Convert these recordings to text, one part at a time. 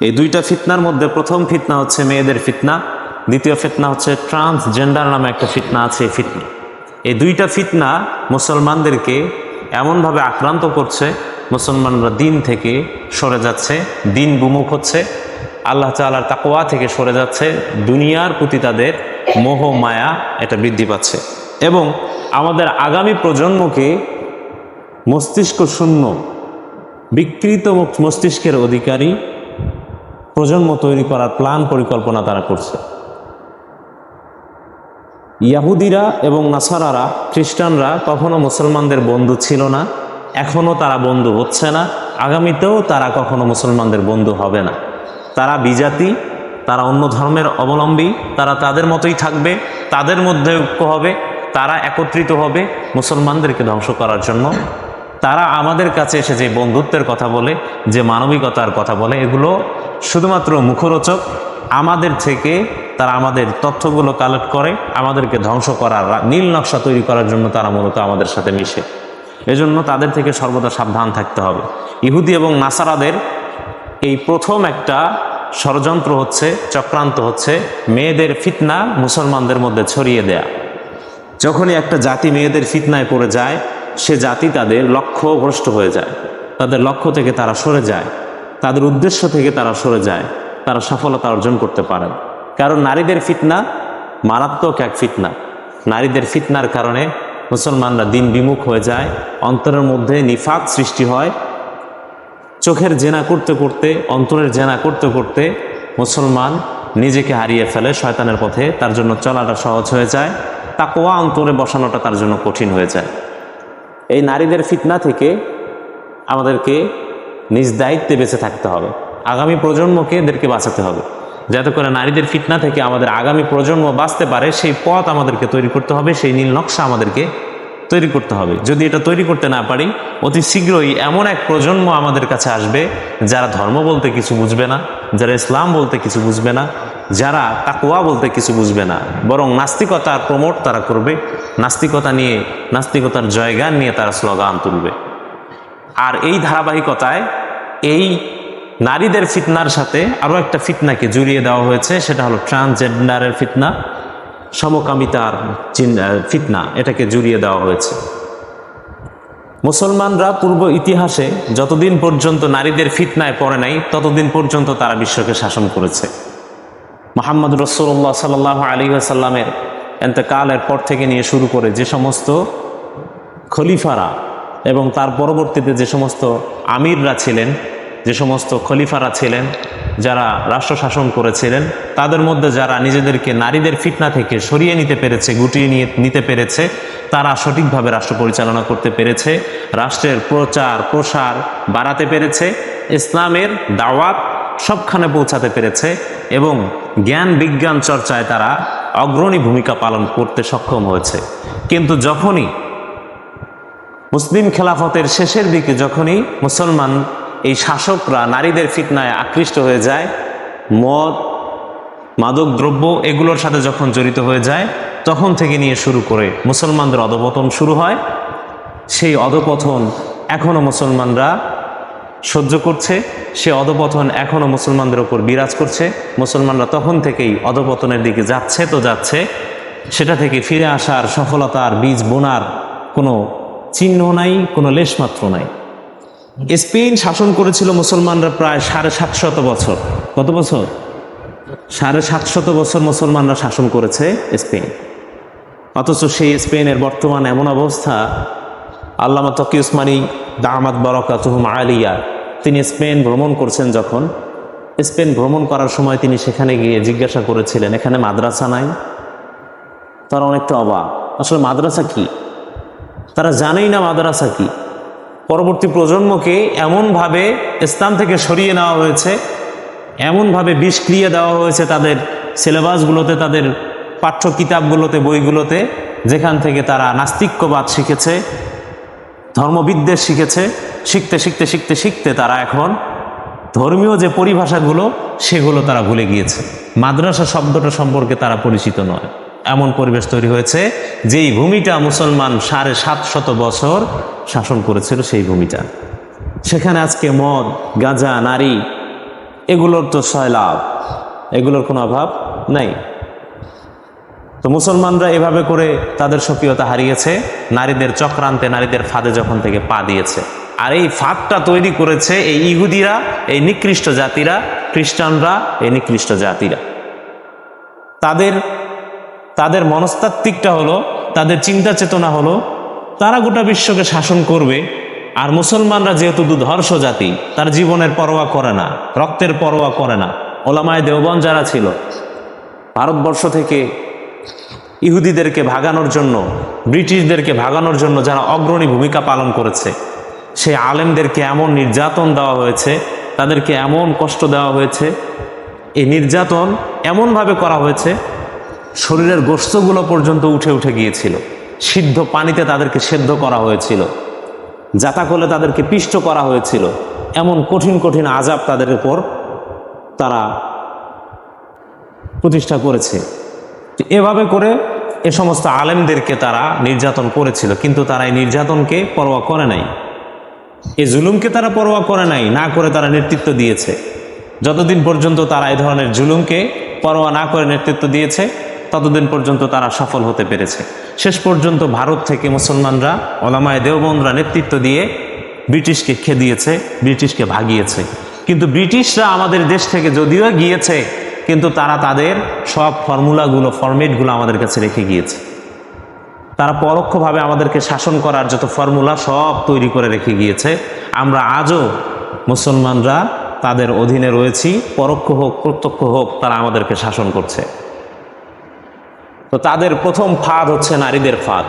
এই দুইটা ফিতনার মধ্যে প্রথম ফিতনা হচ্ছে মেয়েদের ফিতনা, দ্বিতীয় ফিতনা হচ্ছে ট্রান্সজেন্ডার নামে একটা ফিতনা আছে এই ফিতনা। এই দুইটা ফিতনা মুসলমানদেরকে এমনভাবে আক্রান্ত করছে, মুসলমানরা দিন থেকে সরে যাচ্ছে, দিন বিমুখ হচ্ছে, আল্লাহ তালার তাকোয়া থেকে সরে যাচ্ছে, দুনিয়ার প্রতি তাদের মোহ, মায়া এটা বৃদ্ধি পাচ্ছে। এবং আমাদের আগামী প্রজন্মকে মস্তিষ্ক শূন্য, বিকৃত মস্তিষ্কের অধিকারী প্রজন্ম তৈরি করার প্ল্যান পরিকল্পনা তারা করছে। ইয়াহুদিরা এবং নাসারারা, খ্রিস্টানরা কখনো মুসলমানদের বন্ধু ছিল না এখনও তারা বন্ধু হচ্ছে না, আগামীতেও তারা কখনো মুসলমানদের বন্ধু হবে না। তারা বিজাতি, তারা অন্য ধর্মের অবলম্বী, তারা তাদের মতোই থাকবে, তাদের মধ্যে ঐক্য হবে, তারা একত্রিত হবে মুসলমানদেরকে ধ্বংস করার জন্য। তারা আমাদের কাছে এসে যে বন্ধুত্বের কথা বলে, যে মানবিকতার কথা বলে, এগুলো শুধুমাত্র মুখরোচক আমাদের থেকে তারা আমাদের তথ্যগুলো কালেক্ট করে, আমাদেরকে ধ্বংস করার নীল নকশা তৈরি করার জন্য তারা মূলত আমাদের সাথে মিশে। এজন্য তাদের থেকে সর্বদা সাবধান থাকতে হবে। ইহুদি এবং নাসারাদের এই প্রথম একটা ষড়যন্ত্র হচ্ছে, চক্রান্ত হচ্ছে মেয়েদের ফিতনা মুসলমানদের মধ্যে ছড়িয়ে দেয়া। যখনই একটা জাতি মেয়েদের ফিতনায় পড়ে যায়, সে জাতি তাদের লক্ষ্য ভ্রষ্ট হয়ে যায়। তাদের লক্ষ্য থেকে তারা সরে যায়। তাদের উদ্দেশ্য থেকে তারা সরে যায়, তারা সফলতা অর্জন করতে পারে। কারণ নারীদের ফিতনা মারাত্মক এক ফিতনা। নারীদের ফিতনার কারণে মুসলমানরা দিন বিমুখ হয়ে যায়, অন্তরের মধ্যে নিফাক সৃষ্টি হয়। চোখের জেনা করতে করতে, অন্তরের জেনা করতে করতে মুসলমান নিজেকে হারিয়ে ফেলে, শয়তানের পথে তার জন্য চলাটা সহজ হয়ে যায় তাকোয়া অন্তরে বসানোটা তার জন্য কঠিন হয়ে যায়। এই নারীদের ফিতনা থেকে আমাদেরকে নিজ দায়িত্বে বেঁচে থাকতে হবে। আগামী প্রজন্মকে এদেরকে বাঁচাতে হবে। যাতে করে নারীদের ফিতনা থেকে আমাদের আগামী প্রজন্ম বাঁচতে পারে, সেই পথ আমাদেরকে তৈরি করতে হবে, সেই নীল নকশা আমাদেরকে তৈরি করতে হবে। যদি এটা তৈরি করতে না পারি, অতি শীঘ্রই এমন এক প্রজন্ম আমাদের কাছে আসবে, যারা ধর্ম বলতে কিছু বুঝবে না, যারা ইসলাম বলতে কিছু বুঝবে না, যারা তাকুয়া বলতে কিছু বুঝবে না, বরং নাস্তিকতার প্রমোট তারা করবে। নাস্তিকতা নিয়ে, নাস্তিকতার জয়গান নিয়ে তারা স্লোগান তুলবে। আর এই ধারাবাহিকতায় এই নারীদের ফিতনার সাথে আরও একটা ফিতনাকে জড়িয়ে দেওয়া হয়েছে, সেটা হলো ট্রান্সজেন্ডারের ফিতনা, সমকামিতার ফিতনা, এটাকে জড়িয়ে দেওয়া হয়েছে। মুসলমানরা পূর্ব ইতিহাসে যতদিন পর্যন্ত নারীদের ফিতনায় পড়ে নাই, ততদিন পর্যন্ত তারা বিশ্বকে শাসন করেছে। মোহাম্মদ রসুল্লাহ সাল্লাহ আলী আসাল্লামের এতেকালের পর থেকে নিয়ে শুরু করে যে সমস্ত খলিফারা এবং তার পরবর্তীতে যে সমস্ত আমিররা ছিলেন যে সমস্ত খলিফারা ছিলেন, যারা রাষ্ট্র শাসন করেছিলেন, তাদের মধ্যে যারা নিজেদেরকে নারীদের ফিটনা থেকে সরিয়ে নিতে পেরেছে, গুটিয়ে নিয়ে নিতে পেরেছে, তারা সঠিকভাবে রাষ্ট্র পরিচালনা করতে পেরেছে, রাষ্ট্রের প্রচার, প্রসার বাড়াতে পেরেছে, ইসলামের দাওয়াত সবখানে পৌঁছাতে পেরেছে এবং জ্ঞান বিজ্ঞান চর্চায় তারা অগ্রণী ভূমিকা পালন করতে সক্ষম হয়েছে। কিন্তু যখনই মুসলিম খেলাফতের শেষের দিকে যখনই মুসলমান এই শাসকরা নারীদের ফিতনায় আকৃষ্ট হয়ে যায়, মদ, মাদক দ্রব্য এগুলোর সাথে যখন জড়িত হয়ে যায়, তখন থেকে নিয়ে শুরু করে মুসলমানদের অধপতন শুরু হয়। সেই অধপতন এখনও মুসলমানরা সহ্য করছে সে অধপতন এখনও মুসলমানদের ওপর বিরাজ করছে। মুসলমানরা তখন থেকেই অধপতনের দিকে যাচ্ছে তো যাচ্ছে। সেটা থেকে ফিরে আসার সফলতার বীজ বোনার কোনো চিহ্ন নাই, কোনো লেশমাত্র নাই। স্পেন শাসন করেছিল মুসলমানরা প্রায় সাড়ে সাতশত বছর। কত বছর? সাড়ে সাতশত বছর মুসলমানরা শাসন করেছে স্পেন। অথচ সেই স্পেনের বর্তমান এমন অবস্থা, আল্লামা তকি উসমানী দাহমাদ বরকাতুহম আলিয়া, তিনি স্পেন ভ্রমণ করছেন যখন। স্পেন ভ্রমণ করার সময় তিনি সেখানে গিয়ে জিজ্ঞাসা করেছিলেন, এখানে মাদ্রাসা নাই? তারা অনেকটা অবাক। আসলে মাদ্রাসা কি? তারা জানেই না মাদ্রাসা কি। পরবর্তী প্রজন্মকে এমনভাবে ইসলাম থেকে সরিয়ে নেওয়া হয়েছে, এমনভাবে বিষ ক্রিয়ে দেওয়া হয়েছে তাদের সিলেবাসগুলোতে, তাদের পাঠ্য কিতাবগুলোতে, বইগুলোতে, যেখান থেকে তারা নাস্তিক্যবাদ শিখেছে ধর্মবিদ্বেষ শিখেছে, শিখতে শিখতে শিখতে শিখতে তারা এখন ধর্মীয় যে পরিভাষাগুলো, সেগুলো তারা ভুলে গিয়েছে। মাদ্রাসা শব্দটা সম্পর্কে তারা পরিচিত নয়। এমন পরিবেশ তৈরি হয়েছে, যেই ভূমিটা মুসলমান সাড়ে সাতশত বছর শাসন করেছিল সেই ভূমিটা। সেখানে আজকে মদ, গাঁজা, নারী, এগুলোর তো সয়লাভ এগুলোর কোনো অভাব নাই। তো মুসলমানরা এভাবে করে তাদের স্বকীয়তা হারিয়েছে, নারীদের চক্রান্তে, নারীদের ফাঁদে যখন থেকে পা দিয়েছে। আর এই ফাঁদটা তৈরি করেছে এই ইহুদিরা, এই নিকৃষ্ট জাতিরা, খ্রিস্টানরা, এই নিকৃষ্ট জাতিরা। তাদের তাদের মনস্তাত্ত্বিকটা হলো, তাদের চিন্তা চেতনা হলো, তারা গোটা বিশ্বকে শাসন করবে, আর মুসলমানরা যেহেতু দুধর্ষ জাতি, তার জীবনের পরোয়া করে না, রক্তের পরোয়া করে না। ওলামায় দেওবন যারা ছিল, ভারতবর্ষ থেকে ইহুদিদেরকে ভাগানোর জন্য, ব্রিটিশদেরকে ভাগানোর জন্য যারা অগ্রণী ভূমিকা পালন করেছে, সেই আলেমদেরকে এমন নির্যাতন দেওয়া হয়েছে, তাদেরকে এমন কষ্ট দেওয়া হয়েছে, এই নির্যাতন এমনভাবে করা হয়েছে শরীরের গোস্তগুলো পর্যন্ত উঠে উঠে গিয়েছিল। সিদ্ধ পানিতে তাদেরকে সেদ্ধ করা হয়েছিল। জাতাকলে তাদেরকে পিষ্ট করা হয়েছিল। এমন কঠিন কঠিন আজাব তাদের উপর তারা প্রতিষ্ঠা করেছে। এভাবে করে এ সমস্ত আলেমদেরকে তারা নির্যাতন করেছিল, কিন্তু তারা এই নির্যাতনকে পরোয়া করে নাই। এই জুলুমকে তারা পরোয়া করে নাই, না করে তারা নেতৃত্ব দিয়েছে। যতদিন পর্যন্ত তারা এই ধরনের জুলুমকে পরোয়া না করে নেতৃত্ব দিয়েছে ততদিন পর্যন্ত তারা সফল হতে পেরেছে। শেষ পর্যন্ত ভারত থেকে মুসলমানরা, ওলামায় দেওবন্দরা নেতৃত্ব দিয়ে ব্রিটিশকে খেদিয়েছে, ব্রিটিশকে ভাগিয়েছে। কিন্তু ব্রিটিশরা আমাদের দেশ থেকে যদিও গিয়েছে, কিন্তু তারা তাদের সব ফর্মুলাগুলো ফরমেটগুলো আমাদের কাছে রেখে গিয়েছে। তারা পরোক্ষভাবে আমাদেরকে শাসন করার যত ফর্মুলা, সব তৈরি করে রেখে গিয়েছে। আমরা আজও মুসলমানরা তাদের অধীনে রয়েছি, পরোক্ষ হোক, প্রত্যক্ষ হোক, তারা আমাদেরকে শাসন করছে। তো তাদের প্রথম ফাঁদ হচ্ছে নারীদের ফাঁদ।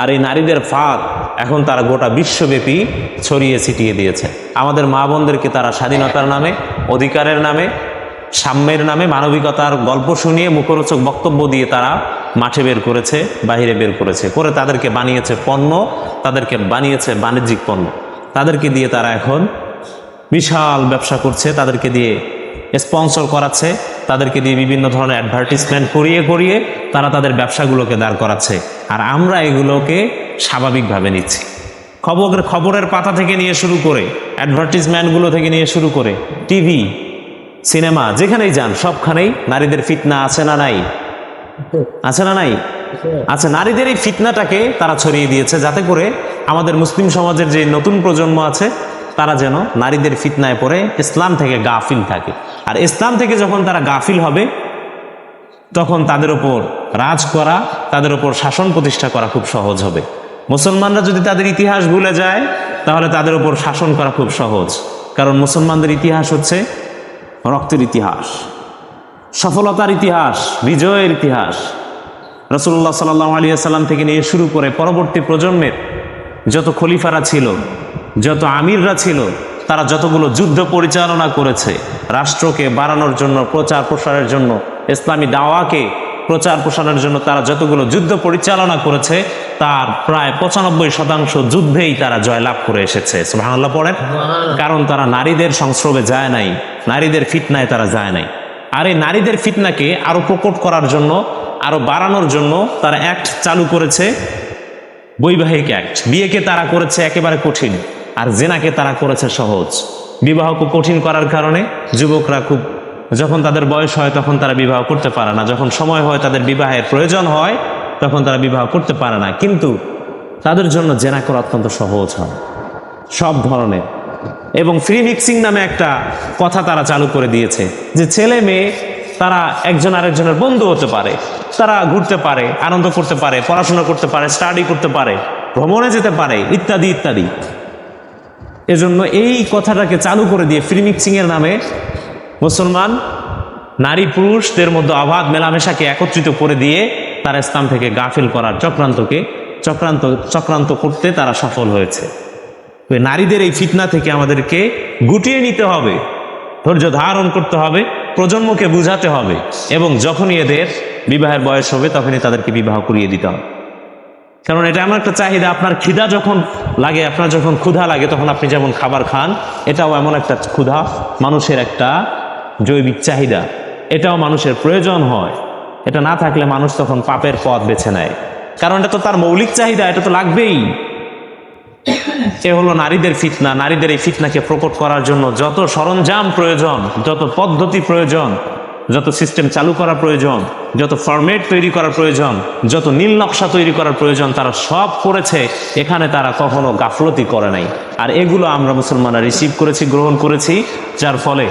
আর এই নারীদের ফাঁদ এখন তারা গোটা বিশ্বব্যাপী ছড়িয়ে ছিটিয়ে দিয়েছে। আমাদের মা বোনদেরকে তারা স্বাধীনতার নামে, অধিকারের নামে, সাম্যের নামে, মানবিকতার গল্প শুনিয়ে মুখরোচক বক্তব্য দিয়ে তারা মাঠে বের করেছে, বাহিরে বের করেছে। করে তাদেরকে বানিয়েছে পণ্য, তাদেরকে বানিয়েছে বাণিজ্যিক পণ্য। তাদেরকে দিয়ে তারা এখন বিশাল ব্যবসা করছে, তাদেরকে দিয়ে স্পন্সর করাচ্ছে। তাদেরকে দিয়ে বিভিন্ন ধরনের অ্যাডভার্টিসমেন্ট করিয়ে করিয়ে তারা তাদের ব্যবসাগুলোকে দাঁড় করাচ্ছে। আর আমরা এগুলোকে স্বাভাবিকভাবে নিচ্ছি। খবরের খবরের পাতা থেকে নিয়ে শুরু করে অ্যাডভার্টিসমেন্টগুলো থেকে নিয়ে শুরু করে, টিভি, সিনেমা, যেখানেই যান, সবখানেই নারীদের ফিতনা আছে না নাই? আছে না নাই? আচ্ছা নারীদের এই ফিতনাটাকে তারা ছড়িয়ে দিয়েছে যাতে করে আমাদের মুসলিম সমাজের যে নতুন প্রজন্ম আছে তারা যেন নারীদের ফিতনায় পড়ে, ইসলাম থেকে গাফিল থাকে। আর ইসলাম থেকে যখন তারা গাফিল হবে, তখন তাদের ওপর রাজ করা, তাদের ওপর শাসন প্রতিষ্ঠা করা খুব সহজ হবে। মুসলমানরা যদি তাদের ইতিহাস ভুলে যায়, তাহলে তাদের ওপর শাসন করা খুব সহজ। কারণ মুসলমানদের ইতিহাস হচ্ছে রক্তের ইতিহাস, সফলতার ইতিহাস, বিজয়ের ইতিহাস। রসুল্লাহ সাল্লাহ আলী সাল্লাম থেকে নিয়ে শুরু করে পরবর্তী প্রজন্মের যত খলিফারা ছিল যত আমিররা ছিল তারা যতগুলো যুদ্ধ পরিচালনা করেছে রাষ্ট্রকে বাড়ানোর জন্য প্রচার প্রসারের জন্য ইসলামী দাওয়াকে প্রচার প্রসারের জন্য তারা যতগুলো যুদ্ধ পরিচালনা করেছে তার প্রায় পঁচানব্বই শতাংশ যুদ্ধেই তারা জয়লাভ করে এসেছে। সুবহানাল্লাহ পড়েন? কারণ তারা নারীদের সংস্রবে যায় নাই নারীদের ফিটনায় তারা যায় নাই। আর এই নারীদের ফিটনাকে আরও প্রকট করার জন্য আরও বাড়ানোর জন্য তারা অ্যাক্ট চালু করেছে বৈবাহিক অ্যাক্ট বিয়েকে তারা করেছে একেবারে কঠিন। আর জেনাকে তারা করেছে সহজ। বিবাহ খুব কঠিন করার কারণে যুবকরা খুব, যখন তাদের বয়স হয় তখন তারা বিবাহ করতে পারে না। যখন সময় হয় তাদের বিবাহের প্রয়োজন হয় তখন তারা বিবাহ করতে পারে না। কিন্তু তাদের জন্য জেনা করা অত্যন্ত সহজ হয়। সব ধরনের। এবং ফ্রি মিক্সিং নামে একটা কথা তারা চালু করে দিয়েছে যে ছেলে মেয়ে, তারা একজন আরেকজনের বন্ধু হতে পারে। তারা ঘুরতে পারে, আনন্দ করতে পারে, পড়াশোনা করতে পারে স্টাডি করতে পারে, ভ্রমণে যেতে পারে, ইত্যাদি ইত্যাদি। এজন্য এই কথাটাকে চালু করে দিয়ে ফ্রি মিক্সিং এর নামে মুসলমান, নারী, পুরুষদের মধ্যে অবাধ মেলামেশাকে একত্রিত করে দিয়ে তারা ইসলাম থেকে গাফিল করার চক্রান্তকে চক্রান্ত চক্রান্ত করতে তারা সফল হয়েছে। নারীদের এই ফিতনা থেকে আমাদেরকে গুটিয়ে নিতে হবে, ধৈর্য ধারণ করতে হবে, প্রজন্মকে বুঝাতে হবে এবং যখনই এদের বিবাহের বয়স হবে তখনই তাদেরকে বিবাহ করিয়ে দিতে হবে। কারণ এটা এমন একটা চাহিদা, আপনার খিদা যখন লাগে, আপনার যখন ক্ষুধা লাগে, তখন আপনি যেমন খাবার খান, এটাও এমন একটা ক্ষুধা, মানুষের একটা জৈবিক চাহিদা। এটাও মানুষের প্রয়োজন হয়। এটা না থাকলে মানুষ তখন পাপের পথ বেছে নেয়। কারণ এটা তো তার মৌলিক চাহিদা, এটা তো লাগবেই। এ হলো নারীদের ফিতনা। নারীদের এই ফিতনাকে প্রকট করার জন্য যত সরঞ্জাম প্রয়োজন, যত পদ্ধতি প্রয়োজন যত সিস্টেম চালু করা প্রয়োজন, যত ফরম্যাট তৈরি করার প্রয়োজন, যত নীল নকশা তৈরি করার প্রয়োজন, তারা সব করেছে, এখানে তারা কখনো গাফলতি করে নাই। আর এগুলো আমরা মুসলমানরা রিসিভ করেছি, গ্রহণ করেছি, যার ফলে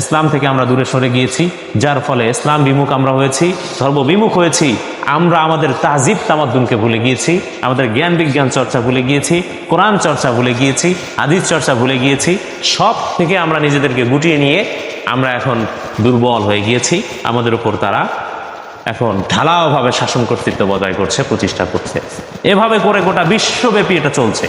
ইসলাম থেকে আমরা দূরে সরে গিয়েছি, যার ফলে ইসলাম বিমুখ আমরা হয়েছি ধর্ম বিমুখ হয়েছি, আমরা আমাদের তাজিব তামাদ্দুনকে ভুলে গিয়েছি, আমাদের জ্ঞান বিজ্ঞান চর্চা ভুলে গিয়েছি, কোরআন চর্চা ভুলে গিয়েছি, হাদিস চর্চা ভুলে গিয়েছি, সব থেকে আমরা নিজেদেরকে গুটিয়ে নিয়ে আমরা এখন দুর্বল হয়ে গিয়েছি। আমাদের উপর তারা এখন ঢালাওভাবে শাসন কর্তৃত্ব বজায় করছে, প্রতিষ্ঠা করছে। এভাবে করে গোটা বিশ্বব্যাপী এটা চলছে।